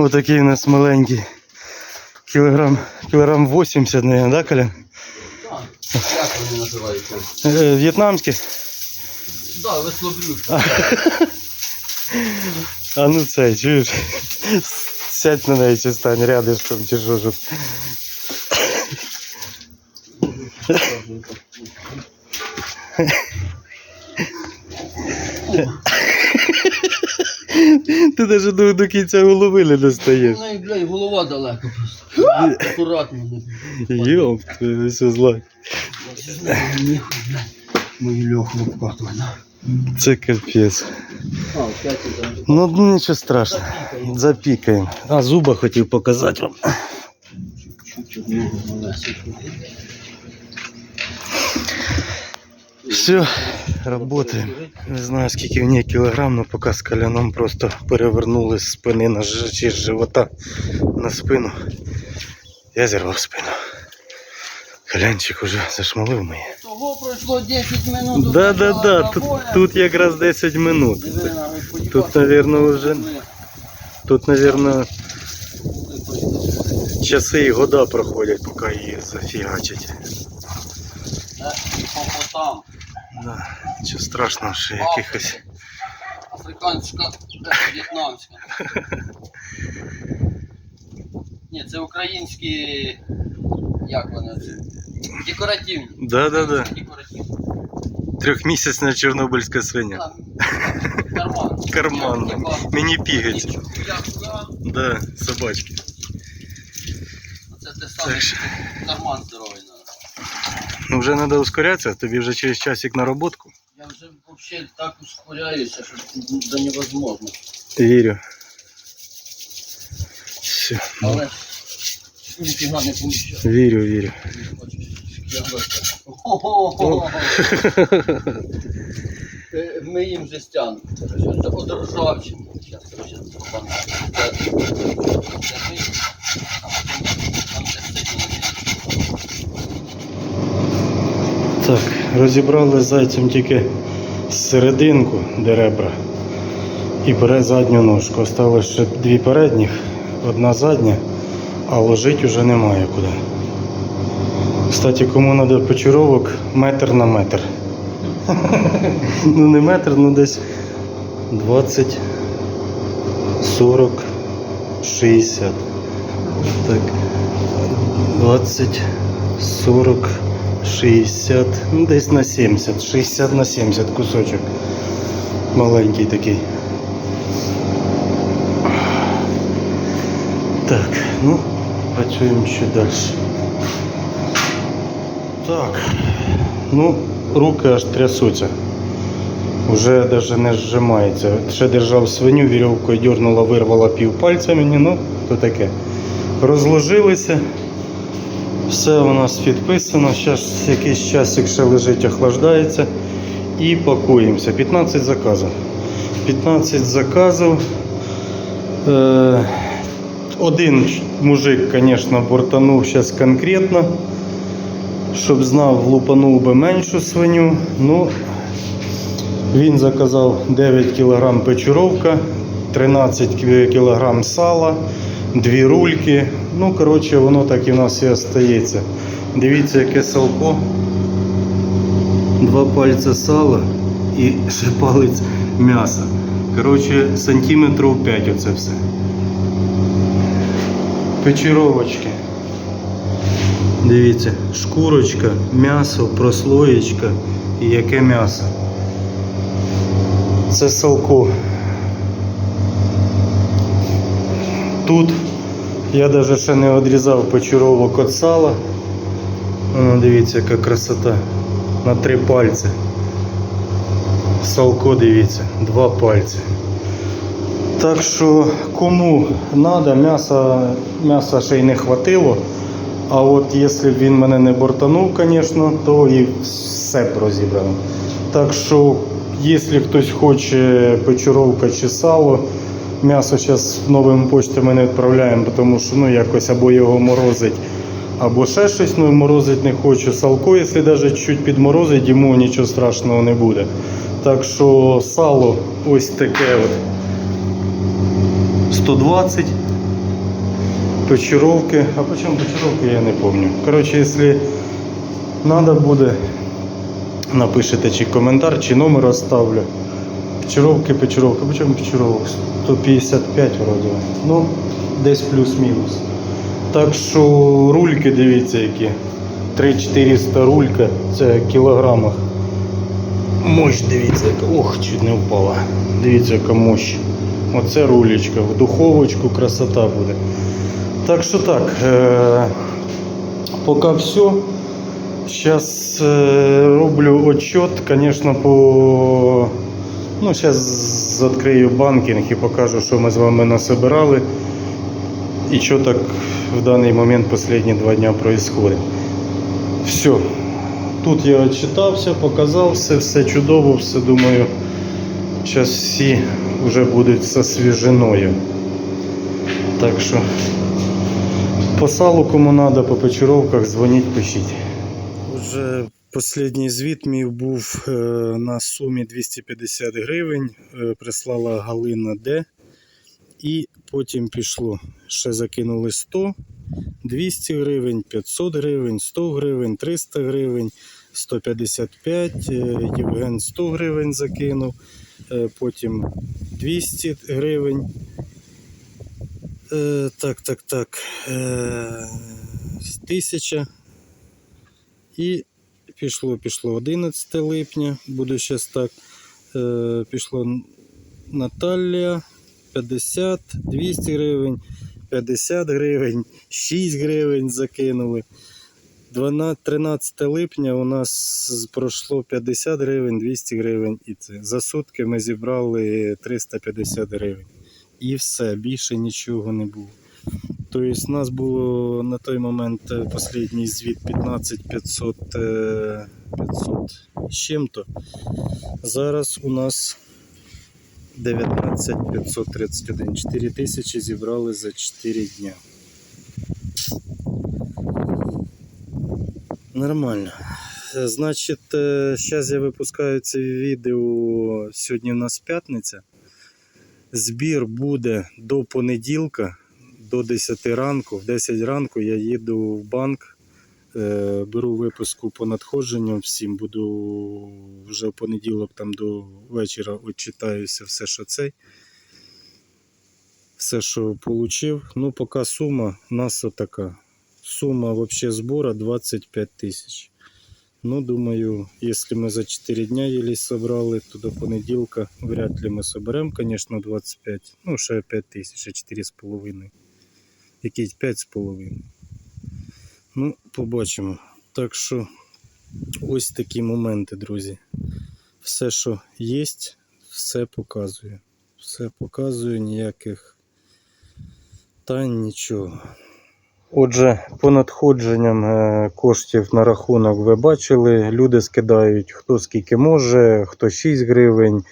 Отакий у нас маленький. Кілограм, кілограм 80, наверное, да, Коля? Так, як вони називаються? Е, В'єтнамський? Да, веслоблюшка. А ну це, чуєш? Сядь на неї чи стань рядишком, чи що, щоб. Ти навіть до, до кінця голови не достаєш. Ну і, блядь, голова далеко просто. Акуратно. Йоп, ти все зла. Мою льоху обкатували. Це капець. Ну ну, нічого страшного. Запікаємо. А зуба хотів показати вам. Чуть одного малесенького. Все, работаємо. Не знаю скільки в ній кілограм, але поки з коляном просто перевернули з спини на чи з живота на спину. Я зірвав спину. Колянчик уже зашмалив моє. Того пройшло 10 минут. Да, да, да. Тут, тут якраз 10 минут. Тут, наверное, уже- Тут, мабуть, часи і года проходять, поки її зафігачать. Там. Да. Нічого страшного, що якихось. Африканська, е, в'єтнамська. Ні, це українські. Як вони? це? Декоративні. Да, да, да. Декоративні. Трьохмісячна чорнобильська свиня. Там, Карман. Карман. Типа, Міні-пігець. Яхта. Да, собачки. Це те саме, Так що. карман здоровий надо. Ну вже треба ускорятися, тобі вже через часик на роботку. Я вже взагалі так ускоряюся, що до невозможно. Вірю. Все. Але ніфіга не поміщаю. Вірю, вірю. Хо-хо-хо. Е, Ми їм вже стягнемо. Це одержавчина. Зараз, коротше, пан. Це- це ми, а потім там ще сиділи. Так, розібрали зайцем тільки серединку, де ребра. І бере задню ножку. Осталось ще дві передніх, одна задня, а ложить уже немає куди. Кстати, кому треба почаровок, метр на метр. ну не метр, ну десь 20, 40, 60. Так. 20, 40, 60, ну десь на 70, 60 на 70 кусочок. Маленький такий. Так, ну, працюємо ще далі. Так, ну, руки аж трясуться. Уже навіть не зжимається. Ще держав свиню, вірьовкою дернула, вирвала пів пальця мені, ну, то таке. Розложилися. Все у нас підписано. Зараз якийсь часик ще лежить, охлаждається. І пакуємося. 15 заказів. 15 заказів. Е, один мужик, звісно, бортанув зараз конкретно. Щоб знав, лупанув би меншу свиню. Ну, він заказав 9 кг печуровка, 13 кг сала, дві рульки. Ну, коротше, воно так і в нас і остається. Дивіться, яке салко. Два пальця сала і ще палець м'яса. Коротше, сантиметрів 5 оце все. Печеровочки. Дивіться, шкурочка, м'ясо, прослоєчка і яке м'ясо. Це салко. Тут я навіть ще не відрізав печеровок від сала. Воно дивіться, яка красота. На три пальці. Салко дивіться, два пальці. Так що кому треба, м'яса, м'яса ще й не хватило. А от якщо він мене не бортанув, звісно, то і все розібрано. Так що, якщо хтось хоче печеровка чи сало, м'ясо зараз новими почтами не відправляємо, тому що ну, якось або його морозить, або ще щось, ну морозить не хочу. Салко, якщо навіть чуть підморозить, йому нічого страшного не буде. Так що сало ось таке от 120 Печеровки. А почему печеровки, я не помню. Короче, если надо буде, напишите чи коментар, чи номер оставлю. Печеровки, печеровки. Почему печеровок? 155 вроде. Ну, десь плюс-мінус. Так що рульки дивіться які. 3-400 рулька, це кілограмах. Мощь, дивіться, яка. Ох, чуть не впала. Дивіться, яка мощь. Оце рулечка. В духовочку красота буде. Так що так. Е- поки все. Сейчас э, роблю отчет, конечно, по... Ну, сейчас відкрию банкінг і покажу, що ми з вами насобирали. І що так в даний момент останні два дня происходит. Все. Тут я отчитався, показав все, все чудово, все думаю. Зараз всі вже будуть зі свіжиною. Так що по салу кому треба, по печеровках, дзвоніть, пишіть. Вже останній звіт мій був е, на сумі 250 гривень. Е, Прислала Галина Д. І потім пішло. Ще закинули 100, 200 гривень, 500 гривень, 100 гривень, 300 гривень, 155. е, Євген 100 гривень закинув. Потім 200 гривень. Так, так, так. е, 1000. І пішло, пішло 11 липня, буде зараз так. Е, пішло Наталія 50, 200 гривень, 50 гривень, 6 гривень закинули. 12, 13 липня у нас пройшло 50 гривень, 200 гривень і це. За сутки ми зібрали 350 гривень. І все, більше нічого не було. Тобто у нас було на той момент е, останній звіт 15 500, е, 500 з чим-то. Зараз у нас 19 531. 4 тисячі зібрали за 4 дня. Нормально. Е, Значить, зараз я випускаю це відео. Сьогодні у нас п'ятниця. Збір буде до понеділка, до 10 ранку. В 10 ранку я їду в банк, е, беру виписку по надходженням всім. Буду вже в понеділок там до вечора відчитаюся все, що цей. Все, що отримав. Ну, поки сума у нас отака. Сума вообще збора 25 тисяч. Ну, думаю, если мы за 4 дня еле собрали, то до понеділка вряд ли ми соберемо, конечно, 25. Ну, ще 5 тисяч, ще 4,5. Якісь 5,5. Ну, побачимо. Так що ось такі моменти, друзі. Все, що є, все показую. Все показую, ніяких тайн, нічого. Отже, по надходженням е, коштів на рахунок ви бачили. Люди скидають хто скільки може, хто 6 гривень,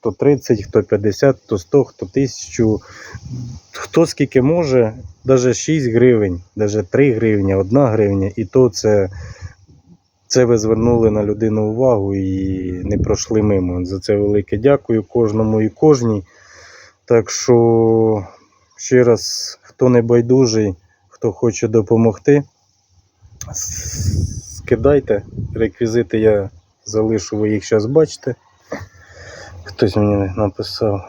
хто 30, хто 50, хто 100, хто 1000. Хто скільки може, навіть 6 гривень, навіть 3 гривні, 1 гривня, і то це, це ви звернули на людину увагу і не пройшли мимо. За це велике дякую кожному і кожній. Так що, ще раз, хто не байдужий, хто хоче допомогти, скидайте. Реквізити я залишу, ви їх зараз бачите. Хтось мені написав.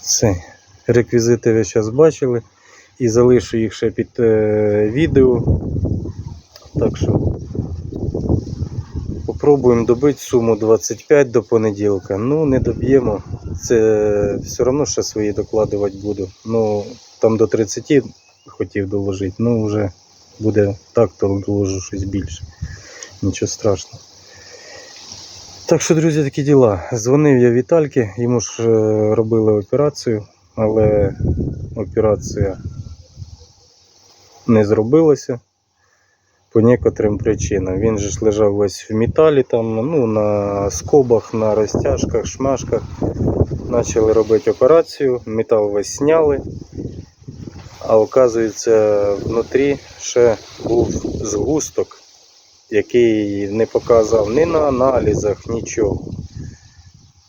Це. Реквізити ви зараз бачили. І залишу їх ще під е, відео. Так що попробуємо добити суму 25 до понеділка. Ну, не доб'ємо. Це все одно ще свої докладувати буду. Ну, там до 30 хотів доложити, ну вже буде так, то доложу щось більше. Нічого страшного. Так що, друзі, такі діла. Дзвонив я Вітальки, йому ж е, робили операцію, але операція не зробилася по некоторим причинам. Він же ж лежав весь в металі, там, ну, на скобах, на розтяжках, шмашках. Почали робити операцію, метал весь зняли. А оказується, внутрі ще був згусток, який не показав ні на аналізах, нічого.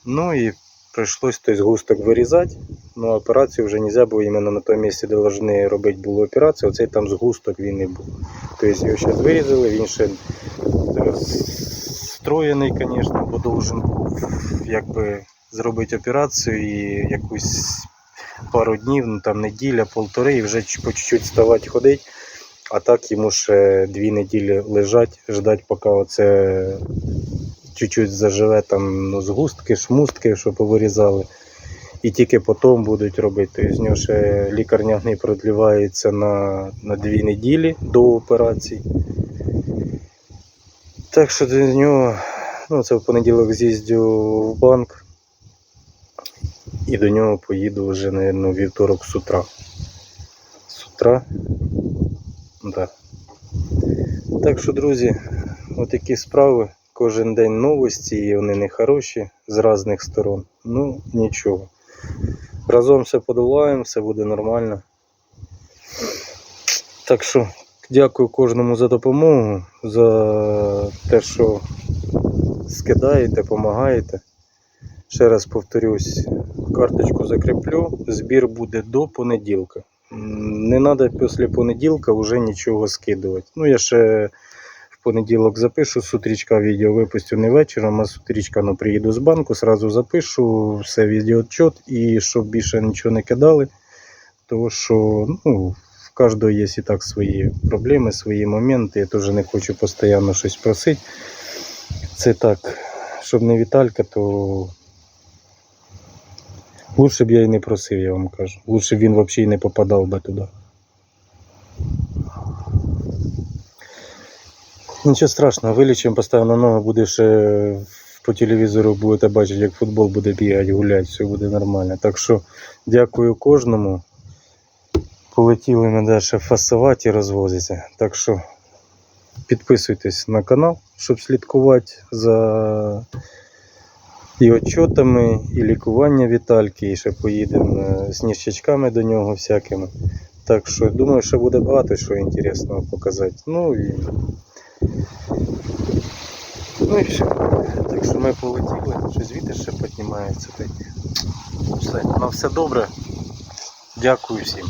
Ну і прийшлось той згусток вирізати. Ну, операцію вже не можна було іменно на тому місці, де повинні робити було операцію, оцей там згусток він і був. Тобто його зараз вирізали, він ще встроєний, звісно, бо должен був якби зробити операцію і якусь пару днів, ну там неділя, полтори, і вже по чуть-чуть ставати ходити. А так йому ще дві неділі лежать, ждать, поки оце чуть-чуть заживе там ну, згустки, шмустки, що повирізали. І тільки потім будуть робити. З нього ще лікарняний продлівається на, на дві неділі до операції. Так що до нього, ну це в понеділок з'їздю в банк. І до нього поїду вже, мабуть, вівторок з утра. З утра. Да. Так що, друзі, отакі справи. Кожен день новості, і вони не хороші з різних сторон. Ну, нічого. Разом все подолаємо, все буде нормально. Так що дякую кожному за допомогу, за те, що скидаєте, допомагаєте. Ще раз повторюсь, карточку закріплю, збір буде до понеділка. Не треба після понеділка вже нічого скидувати. Ну, я ще в понеділок запишу з утрічка відео, випустю не вечором, а з утрічка ну, приїду з банку, сразу запишу все відеоотчет і щоб більше нічого не кидали. Тому що ну, в кожного є і так свої проблеми, свої моменти. Я теж не хочу постійно щось просити. Це так, щоб не Віталька, то лучше б я і не просив, я вам кажу. Лучше б він взагалі не попадав би туди. Нічого страшного, вилічимо, поставимо на ноги, буде по телевізору будете бачити, як футбол буде бігати, гуляти, все буде нормально. Так що дякую кожному. Полетіли ми далі фасувати і розвозиться. Так що підписуйтесь на канал, щоб слідкувати за і отчотами, і лікування Вітальки, і ще поїдемо е, з ніщачками до нього всякими. Так що думаю, що буде багато що інтересного показати. Ну і Ну і все. Так що ми полетіли, щось вітер ще піднімається. Все. На все добре. Дякую всім.